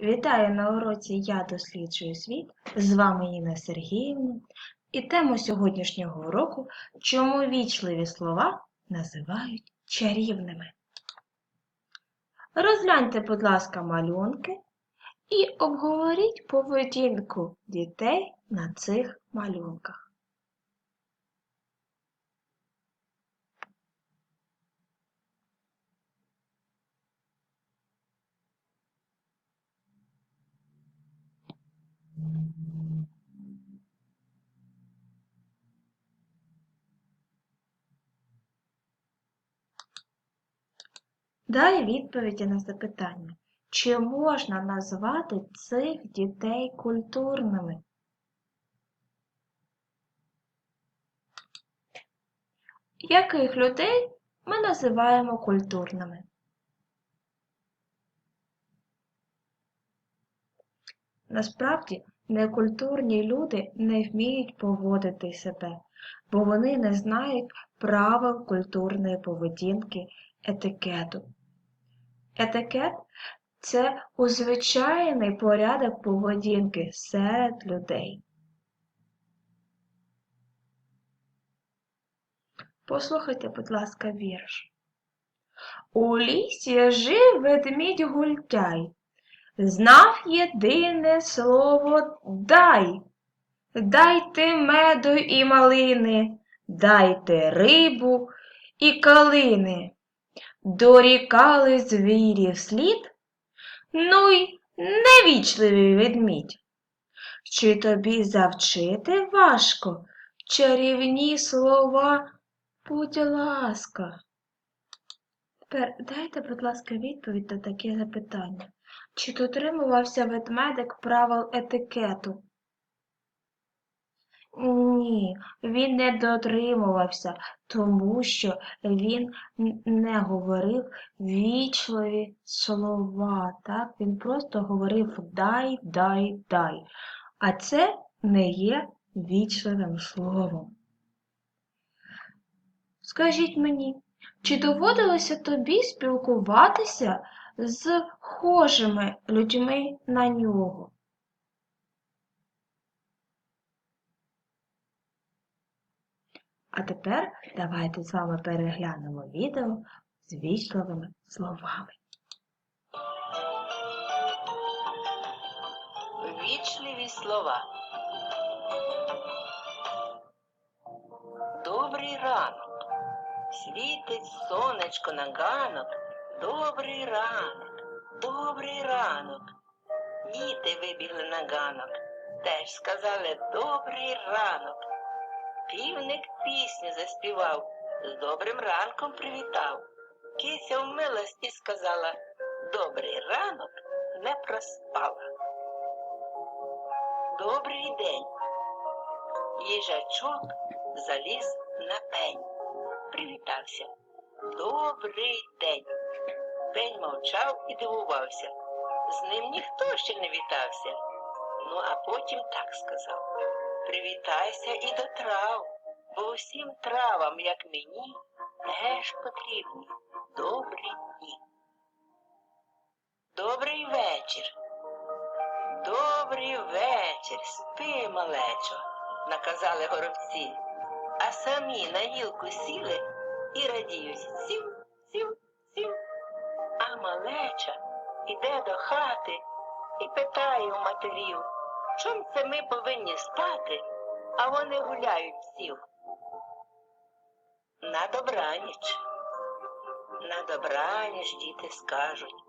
Вітаю на уроці Я досліджую світ. З вами Інна Сергіївна. І тема сьогоднішнього уроку чому вічливі слова називають чарівними. Розгляньте, будь ласка, малюнки і обговоріть поведінку дітей на цих малюнках. Дай відповіді на запитання, чи можна назвати цих дітей культурними? Яких людей ми називаємо культурними? Насправді, некультурні люди не вміють поводити себе, бо вони не знають правил культурної поведінки етикету. Етикет це узвичайний порядок поведінки серед людей. Послухайте, будь ласка, вірш. У лісі жив ведмідь гультяй, знав єдине слово дай. Дайте меду і малини, дайте рибу і калини. Дорікали звірі вслід, ну й невічливий ведмідь. Чи тобі завчити важко чарівні слова, будь ласка? Тепер дайте, будь ласка, відповідь на таке запитання. Чи дотримувався ведмедик правил етикету? Ні, він не дотримувався, тому що він не говорив вічливі слова. Так? Він просто говорив дай, дай, дай. А це не є вічливим словом. Скажіть мені, чи доводилося тобі спілкуватися з схожими людьми на нього? А тепер давайте з вами переглянемо відео з вічливими словами. Вічливі слова. Добрий ранок. Світить сонечко на ганок. Добрий ранок, добрий ранок. Діти вибігли на ганок. Теж сказали добрий ранок. Півник пісню заспівав, з добрим ранком привітав. Кися вмилась і сказала Добрий ранок не проспала. Добрий день. Їжачок заліз на пень. Привітався. Добрий день. Пень мовчав і дивувався. З ним ніхто ще не вітався. Ну, а потім так сказав. Привітайся і до трав, бо усім травам, як мені, теж потрібні добрі дні. Добрий вечір. Добрий вечір, спи, малечо, наказали горобці, а самі на гілку сіли і радіють сів, сів, сів. А малеча іде до хати і питає у матерів, чом це ми повинні спати, а вони гуляють всів. На добраніч, на добраніч діти скажуть,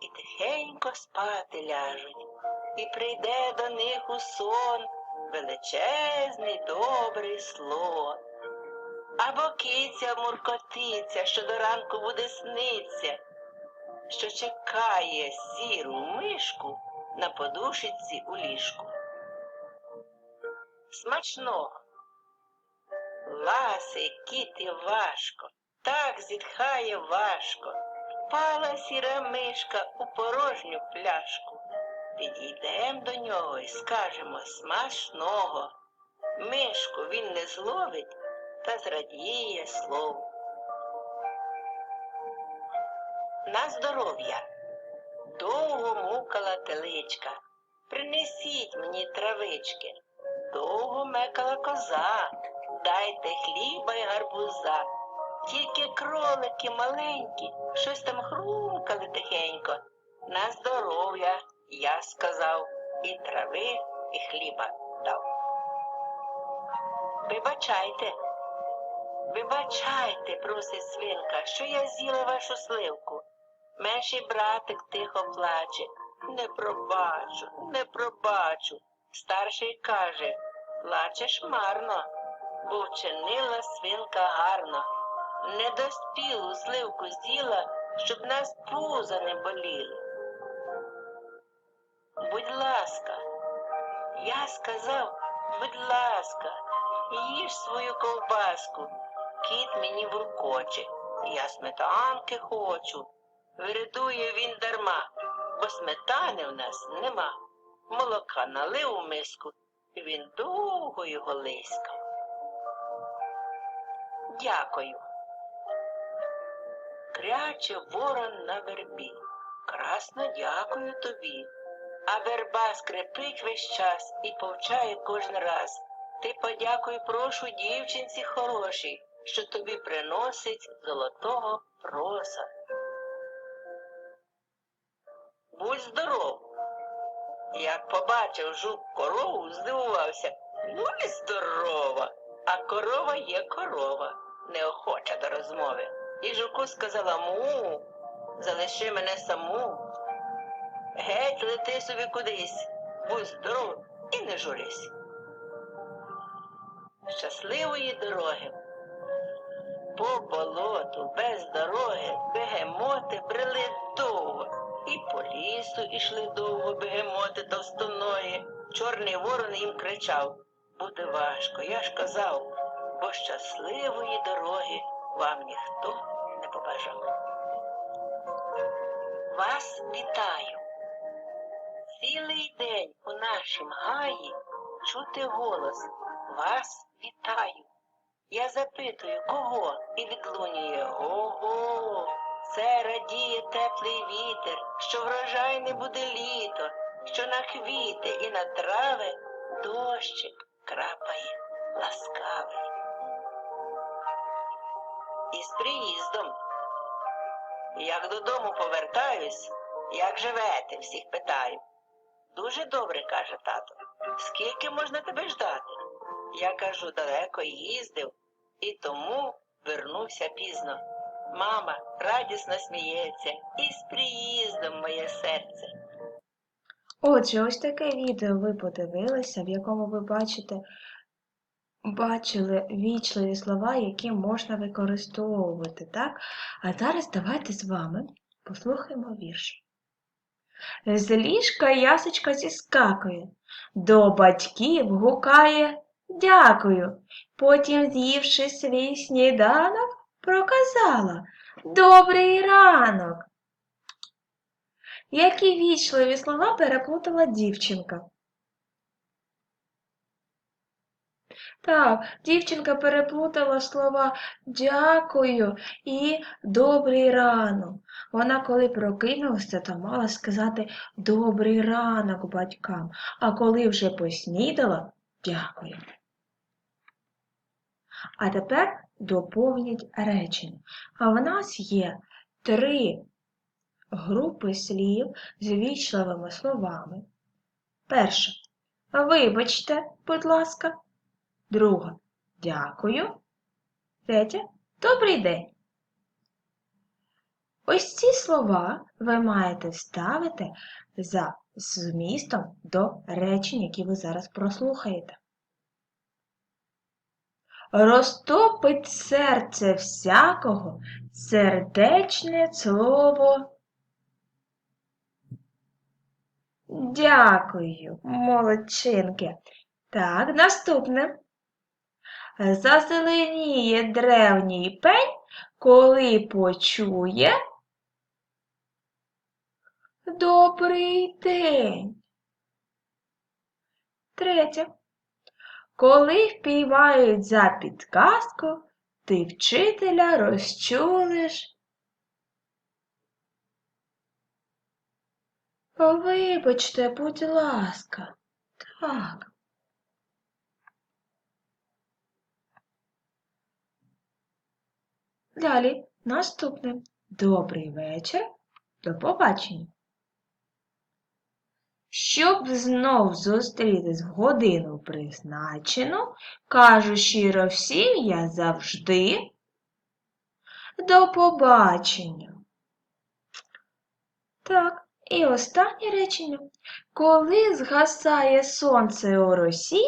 і тихенько спати ляжуть і прийде до них у сон величезний добрий слон. Або киця муркотиця, що до ранку буде сниться, що чекає сіру мишку на подушиці у ліжку. Смачного. Ласий кіт і важко, так зітхає важко. Пала сіра мишка у порожню пляшку. Підійдем до нього і скажемо смачного. Мишку він не зловить та зрадіє слову. На здоров'я. Довго мукала теличка. Принесіть мені травички. Довго мекала коза. Дайте хліба й гарбуза. Тільки кролики маленькі, щось там хрумкали тихенько. На здоров'я, я сказав, і трави, і хліба дав. Вибачайте, вибачайте, просить свинка, що я з'їла вашу сливку. Менший братик тихо плаче. Не пробачу, не пробачу. Старший каже, плачеш марно, бо вчинила свинка гарно. Недоспілу сливку з'їла, щоб нас пуза не боліли. Будь ласка, я сказав, будь ласка, їж свою ковбаску. Кіт мені вуркоче, я сметанки хочу. Виридує він дарма, бо сметани в нас нема. Молока налив у миску, і він довго його лискав. Дякую. Кряче ворон на вербі. Красно дякую тобі. А верба скрипить весь час і повчає кожен раз. Ти подякуй, прошу дівчинці хорошій, що тобі приносить золотого проса. Будь здоров. Як побачив жук корову, здивувався. Ну і здорова. А корова є корова, неохоча до розмови. І жуку сказала му, залиши мене саму. Геть лети собі кудись, будь здоров і не журись. Щасливої дороги. По болоту без дороги бегемоти брели довго. І по лісу ішли довго бегемоти товстоної. Чорний ворон їм кричав Буде важко, я ж казав, бо щасливої дороги вам ніхто не побажав. Вас вітаю. Цілий день у нашім гаї чути голос Вас вітаю. Я запитую, кого і відлунює го-го. Це радіє теплий вітер, що врожай не буде літо, що на квіти і на трави дощик крапає ласкавий. І з приїздом. Як додому повертаюсь, як живете, всіх питаю. Дуже добре, каже тато. Скільки можна тебе ждати? Я кажу, далеко їздив, і тому вернувся пізно. Мама радісно сміється, і з приїздом моє серце. Отже, ось таке відео ви подивилися, в якому ви бачите, бачили вічливі слова, які можна використовувати, так? А зараз давайте з вами послухаємо вірш. З ліжка ясочка зіскакує, до батьків гукає дякую. Потім, з'ївши свій сніданок, проказала Добрий ранок. Які вічливі слова переплутала дівчинка. Так, дівчинка переплутала слова дякую і добрий ранок. Вона, коли прокинулася, то мала сказати добрий ранок батькам, а коли вже поснідала, дякую. А тепер доповніть речення. А в нас є три групи слів з вічливими словами. Перше. Вибачте, будь ласка. Друга. Дякую. Третє. Добрий день. Ось ці слова ви маєте вставити за змістом до речень, які ви зараз прослухаєте. Розтопить серце всякого сердечне слово. Дякую, молодчинки. Так, наступне. Зазеленіє древній пень, коли почує. Добрий день. Третє. Коли впіймають за підказку, ти вчителя розчулиш. Вибачте, будь ласка. Так. Далі, наступне. Добрий вечір. До побачення. Щоб знов зустрітись в годину призначену, кажу щиро всім я завжди. До побачення. Так, і останнє речення. Коли згасає сонце у росі,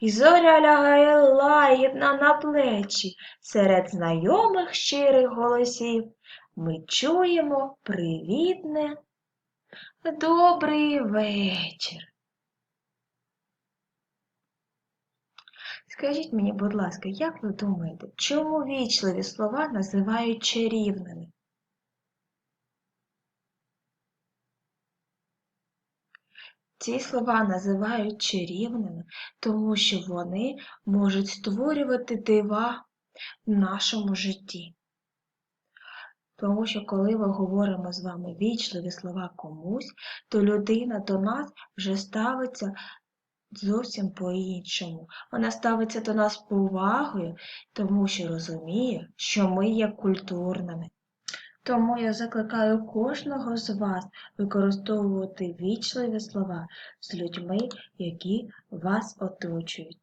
і зоря лягає лагідна на плечі, серед знайомих щирих голосів ми чуємо привітне добрий вечір. Скажіть мені, будь ласка, як ви думаєте, чому вічливі слова називають чарівними? Ці слова називають чарівними, тому що вони можуть створювати дива в нашому житті. Тому що коли ми говоримо з вами вічливі слова комусь, то людина до нас вже ставиться зовсім по-іншому. Вона ставиться до нас повагою, тому що розуміє, що ми є культурними. Тому я закликаю кожного з вас використовувати вічливі слова з людьми, які вас оточують.